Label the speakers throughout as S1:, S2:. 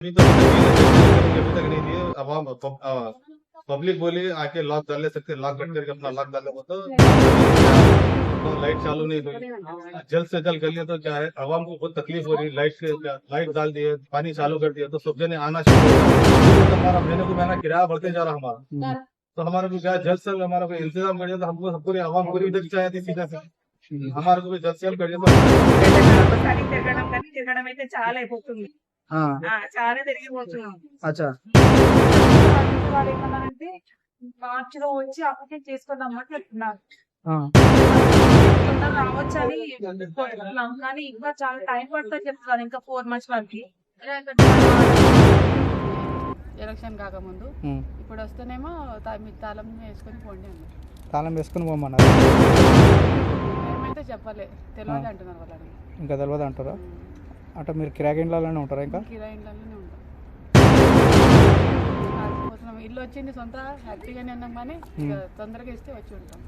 S1: अभी तो अभी तक नहीं दिए अवाम पब्लिक बोली आके लॉक डाल ले सकते लॉक कट करके अपना लॉक डाल ले वो तो तो लाइट चालू नहीं हुई जल्द से जल्द कर लिया तो क्या है आवाम को बहुत तकलीफ हो रही लाइट से लाइट डाल दिए पानी चालू कर दिया तो सब जने आना शुरू हो गए तो हमारा महीने को महीना किराया बढ़ते जा रहा हमारा तो हमारे को क्या है, जल्द से जल्द हमारा कोई इंतजाम कर दिया तो हमको सब पूरी आवाम पूरी इधर चाहिए थी सीधा से हमारे को भी जल्द से जल्द कर दिया तो
S2: ఒకసారి తిరగడం కానీ తిరగడం అయితే చాలా అయిపోతుంది
S3: ఆ,
S2: ఆ, చాలా
S3: అచ్చా
S2: వాళ్ళు ఏమన్నారంటే మార్చ్లో వచ్చి అప్లికేషన్ చేసుకుందామని చెప్తున్నారు.
S3: ఆ,
S2: తొందరగా రావచ్చని కానీ ఇంకా చాలా టైం పడుతుంది చెప్తున్నారు. ఇంకా ఫోర్ మంత్స్ వరకు
S4: ఎలక్షన్ కాకముందు. ఇప్పుడు వస్తేనేమో మీ తాళం వేసుకొని పోండి అన్నారు.
S3: తాళం వేసుకుని పోమన్నారు.
S4: మేమైతే చెప్పలే. తెలియదు. అంటున్నారు వాళ్ళని.
S3: ఇంకా తెలియదు అంటారా అంటే మీరు కిరాయి ఇండ్లలోనే ఉంటారా ఇంకా?
S4: కిరాయి ఉంటాం. ఆడిపోతున్నాం. ఇల్లు వచ్చింది సొంత హ్యాపీగానే ఉన్నాం కానీ ఇక తొందరగా ఇస్తే వచ్చి ఉంటాం.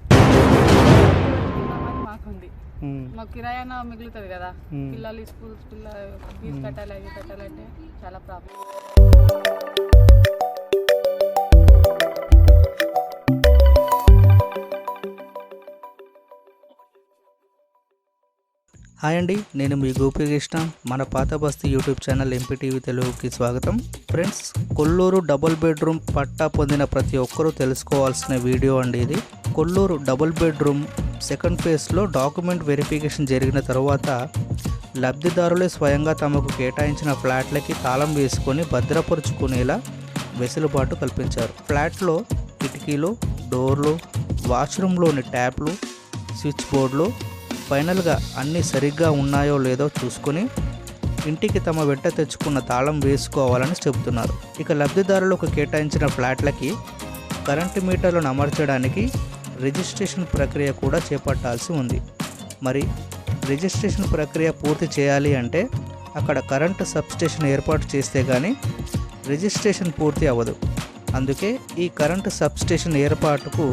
S4: ఉందామని మాకుంది.
S3: ఉమ్,
S4: మాకు కిరాయన మిగులుతుంది కదా.
S3: ఉమ్.
S4: పిల్లలు స్కూల్స్ పిల్ల ఫీజు కట్టాలి అవి కట్టాలంటే చాలా ప్రాబ్లం.
S5: హాయ్ అండి నేను మీ గోపికృష్ణ. మన పాత బస్తీ యూట్యూబ్ ఛానల్ ఎంపీటీవీ తెలుగుకి స్వాగతం. ఫ్రెండ్స్ కొల్లూరు డబుల్ బెడ్రూమ్ పట్టా పొందిన ప్రతి ఒక్కరూ తెలుసుకోవాల్సిన వీడియో అండి ఇది. కొల్లూరు డబుల్ బెడ్రూమ్ సెకండ్ ఫేజ్లో డాక్యుమెంట్ వెరిఫికేషన్ జరిగిన తర్వాత లబ్ధిదారులే స్వయంగా తమకు కేటాయించిన ఫ్లాట్లకి తాళం వేసుకొని భద్రపరుచుకునేలా వెసులుబాటు కల్పించారు. ఫ్లాట్లో కిటికీలు డోర్లు వాష్రూమ్లోని ట్యాప్లు స్విచ్ బోర్డులు ఫైనల్గా అన్నీ సరిగ్గా ఉన్నాయో లేదో చూసుకొని ఇంటికి తమ వెంట తెచ్చుకున్న తాళం వేసుకోవాలని చెబుతున్నారు. ఇక లబ్ధిదారులకు కేటాయించిన ఫ్లాట్లకి కరెంటు మీటర్లను అమర్చడానికి రిజిస్ట్రేషన్ ప్రక్రియ కూడా చేపట్టాల్సి ఉంది. మరి రిజిస్ట్రేషన్ ప్రక్రియ పూర్తి చేయాలి అంటే అక్కడ కరెంటు సబ్స్టేషన్ ఏర్పాటు చేస్తే కానీ రిజిస్ట్రేషన్ పూర్తి అవ్వదు. అందుకే ఈ కరెంటు సబ్స్టేషన్ ఏర్పాటుకు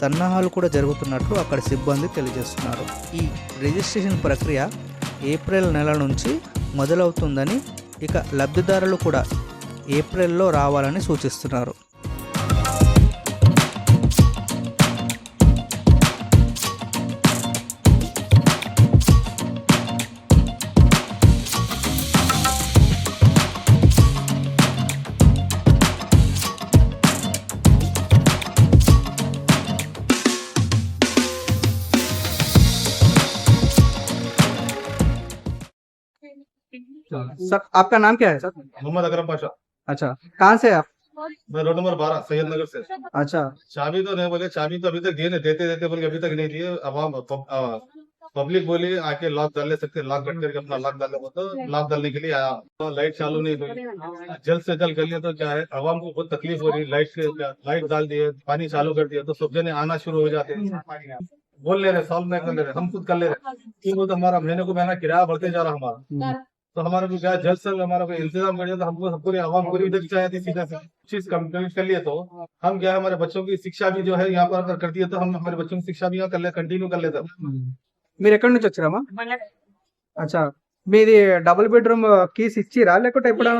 S5: సన్నాహాలు కూడా జరుగుతున్నట్లు అక్కడ సిబ్బంది తెలియజేస్తున్నారు. ఈ రిజిస్ట్రేషన్ ప్రక్రియ ఏప్రిల్ నెల నుంచి మొదలవుతుందని ఇక లబ్ధిదారులు కూడా ఏప్రిల్లో రావాలని సూచిస్తున్నారు.
S3: सर आपका नाम क्या है? सर
S1: मोहम्मद अकरम पाशा।
S3: अच्छा कहाँ से आप?
S1: मैं रोड नंबर बारह सैयद नगर से।
S3: अच्छा।
S1: चाबी तो नहीं बोले चाबी तो अभी तक दिए नहीं देते देते बोले अभी तक नहीं दिए। अवाम पब्लिक बोली आके लॉक डाल ले सकते लॉक कट करके अपना लॉक डाल ले वो तो लॉक डालने के लिए आया। तो लाइट चालू नहीं हुई। जल्द से जल्द कर लिया तो क्या है आवाम को बहुत तकलीफ़ हो रही लाइट से लाइट डाल दिए पानी चालू कर दिया तो सब जने आना शुरू हो जाते हैं। बोल ले रहे सॉल्व नहीं कर ले रहे हम खुद कर ले रहे। बोलते हमारा महीने को महीना किराया बढ़ते जा रहा हमारा। तो हमारे को क्या है, जल्द से जल्द हमारा कोई इंतजाम कर दिया तो हमको सब पूरी आवाम पूरी इधर चाहिए थी सीधा से चीज कंप्लीट कर लिए तो हम क्या है, हमारे बच्चों की शिक्षा भी जो है यहाँ पर अगर कर दिए तो हम हमारे बच्चों की शिक्षा भी यहाँ कर ले कंटिन्यू कर लेते
S3: మీరు ఎక్కడి నుంచి వచ్చారమ్మా
S2: మళ్ళీ
S3: అచ్చా మీది డబుల్ బెడ్రూమ్ కీస్ ఇచ్చిరా లేకుంటే
S2: ఇంకా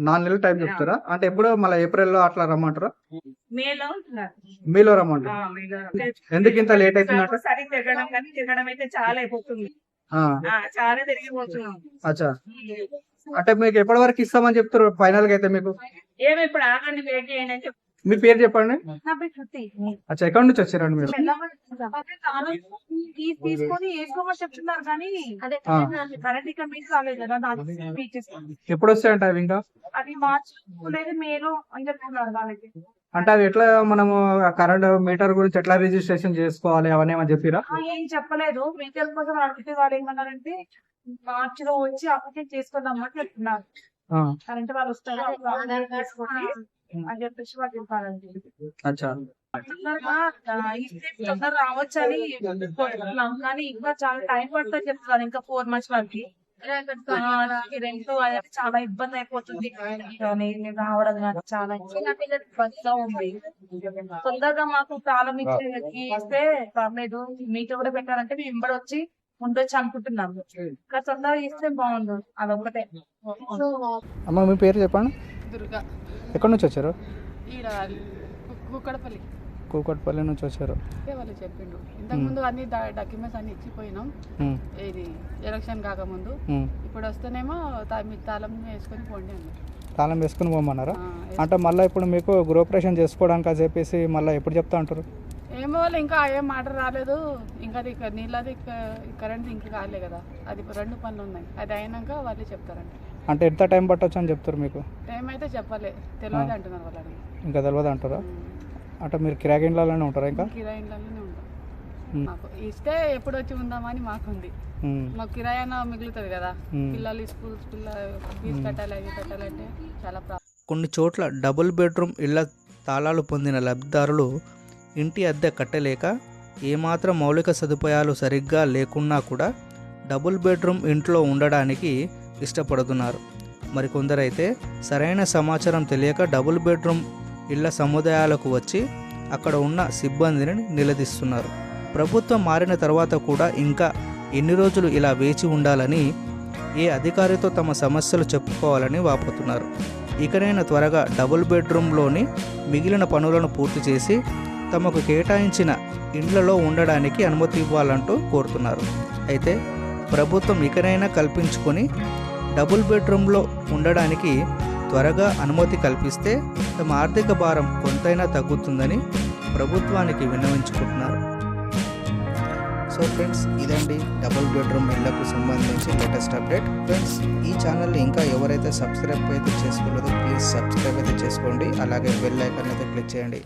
S2: నాలుగు నెలల టైం
S3: చెప్తారా? అంటే ఎప్పుడు మళ్ళీ ఏప్రిల్లో అట్లా రమ్మంటారా?
S2: మేలో
S3: రమ్మంటారా. ఎందుకు ఇంత లేట్ అవుతుందంట
S2: ఒకసారి తిరగడం కానీ తిరగడం అయితే చాలా అయిపోతుంది. చాలా తిరిగిపోతున్నాం.
S3: అచ్చా. అంటే మీకు ఎప్పటి వరకు ఇస్తామని చెప్తారు? ఫైనల్గా అయితే మీకు?
S2: ఏమి ఇప్పుడు ఆగండి వెయిట్ చేయండి అని చెప్తున్నారు
S3: మీ పేరు చెప్పండి.
S2: నా పేరు శృతి.
S3: అచ్చా ఎక్కడి నుంచి వచ్చారండి మీరు?
S2: తీసుకొని వేసుకోమని చెప్తున్నారు కానీ. కరెంట్ ఇక్కడ మీకు రాలేదు కదా
S3: ఎప్పుడు వస్తాయంట అవి ఇంకా?
S2: అది మార్చ్ లేదు మేలో అని చెప్తున్నారు వాళ్ళకి.
S3: అంటే అవి ఎట్లా మనము కరెంట్ మీటర్ గురించి ఎట్లా రిజిస్ట్రేషన్ చేసుకోవాలి అవన్నీ ఏమని చెప్పిరా?
S2: ఆ, ఏం చెప్పలేదు. మీటర్ కోసం అడిగితే వాళ్ళు ఏమన్నారంటే మార్చ్లో వచ్చి అప్లికేషన్ చేసుకుందామని చెప్తున్నారు. కరెంట్ వాళ్ళు వస్తారు అని చెప్పేసి వాళ్ళు చెప్పారండి. ఇస్తే తొందరగా రావచ్చని అనుకుంటున్నాం కానీ ఇంకా చాలా టైం పడుతుంది చెప్తున్నారు ఇంకా ఫోర్ మంత్స్ వరకు. రెంట్ అనేది చాలా ఇబ్బంది అయిపోతుంది. రావడం కానీ చాలా చిన్న పిల్లలు బస్తా ఉంది. తొందరగా మాకు తాళం ఇచ్చి ఇస్తే పర్లేదు. మీతో కూడా పెట్టాలంటే మేము ఇంబడి వచ్చి ఉండొచ్చు అనుకుంటున్నాము ఇంకా తొందరగా ఇస్తే బాగుండు. అదొకటే
S3: అమ్మ మీ పేరు చెప్పండి.
S4: దుర్గా.
S3: ఎక్కడి నుంచి వచ్చారు?
S4: ఈడ కు- కుక్కడపల్లి
S3: కూకట్పల్లి నుంచి వచ్చారు.
S4: వాళ్ళు చెప్పిండు ఇంతకు ముందు అన్ని డాక్యుమెంట్స్ అన్ని ఇచ్చిపోయినాం. ఇది ఎలక్షన్ కాకముందు. ఇప్పుడు వస్తేనేమో తా- మీ తాళం వేసుకొని పోండి అన్నారు.
S3: తాళం వేసుకుని పోమన్నారా? అంటే మళ్ళీ ఇప్పుడు మీకు గృహప్రవేశం చేసుకోవడానికి చెప్పేసి మళ్ళీ ఎప్పుడు చెప్తా అంటారు?
S4: ఏమో వాళ్ళు ఇంకా ఏం మాట రాలేదు. ఇంకా అది నీళ్ళది కరెంట్ ఇంకా కాలే కదా. అది రెండు పనులు ఉన్నాయి. అది అయినాక వాళ్ళు చెప్తారంట.
S3: అంటే ఎంత టైం పట్టొచ్చు అని చెప్తారు మీకు?
S4: టైం అయితే చెప్పలే. తెలియదు అంటున్నారు వాళ్ళని.
S3: ఇంకా తెలియదు అంటారా? అంటే మీరు కిరాకి ఇంట్లోనే ఉంటారా ఇంకా?
S4: కిరాయిలలోనే ఉంటాం.
S3: ఉమ్,
S4: మాకు ఇస్తే ఎప్పుడు వచ్చి ఉందామని మాకుంది. మాకు కిరాయన మిగులుతుంది కదా. పిల్లలు స్కూల్స్ పిల్ల ఫీజు కట్టాలి అవి కట్టాలంటే చాలా ప్రాబ్లం.
S5: కొన్ని చోట్ల డబుల్ బెడ్రూమ్ ఇళ్ళ తాళాలు పొందిన లబ్ధిదారులు ఇంటి అద్దె కట్టలేక ఏమాత్రం మౌలిక సదుపాయాలు సరిగ్గా లేకున్నా కూడా డబుల్ బెడ్రూమ్ ఇంట్లో ఉండడానికి ఇష్టపడుతున్నారు. మరికొందరైతే సరైన సమాచారం తెలియక డబుల్ బెడ్రూమ్ ఇళ్ళ సముదాయాలకు వచ్చి అక్కడ ఉన్న సిబ్బందిని నిలదీస్తున్నారు. ప్రభుత్వం మారిన తర్వాత కూడా ఇంకా ఎన్ని రోజులు ఇలా వేచి ఉండాలని ఏ అధికారితో తమ సమస్యలు చెప్పుకోవాలని వాపోతున్నారు. ఇకనైనా త్వరగా డబుల్ బెడ్రూమ్లోని మిగిలిన పనులను పూర్తి చేసి తమకు కేటాయించిన ఇండ్లలో ఉండడానికి అనుమతి ఇవ్వాలంటూ కోరుతున్నారు. అయితే ప్రభుత్వం ఇకనైనా కల్పించుకొని డబుల్ బెడ్రూమ్లో ఉండడానికి త్వరగా అనుమతి కల్పిస్తే తమ ఆర్థిక భారం కొంతైనా తగ్గుతుందని ప్రభుత్వానికి విన్నవించుకుంటున్నారు. సో ఫ్రెండ్స్ ఇదండి డబుల్ బెడ్రూమ్ ఇళ్ళకు సంబంధించి లేటెస్ట్ అప్డేట్. ఫ్రెండ్స్ ఈ ఛానల్ని ఇంకా ఎవరైతే సబ్స్క్రైబ్ అయితే చేసుకోలేదో ప్లీజ్ సబ్స్క్రైబ్ అయితే చేసుకోండి. అలాగే బెల్ ఐకాన్ అయితే క్లిక్ చేయండి.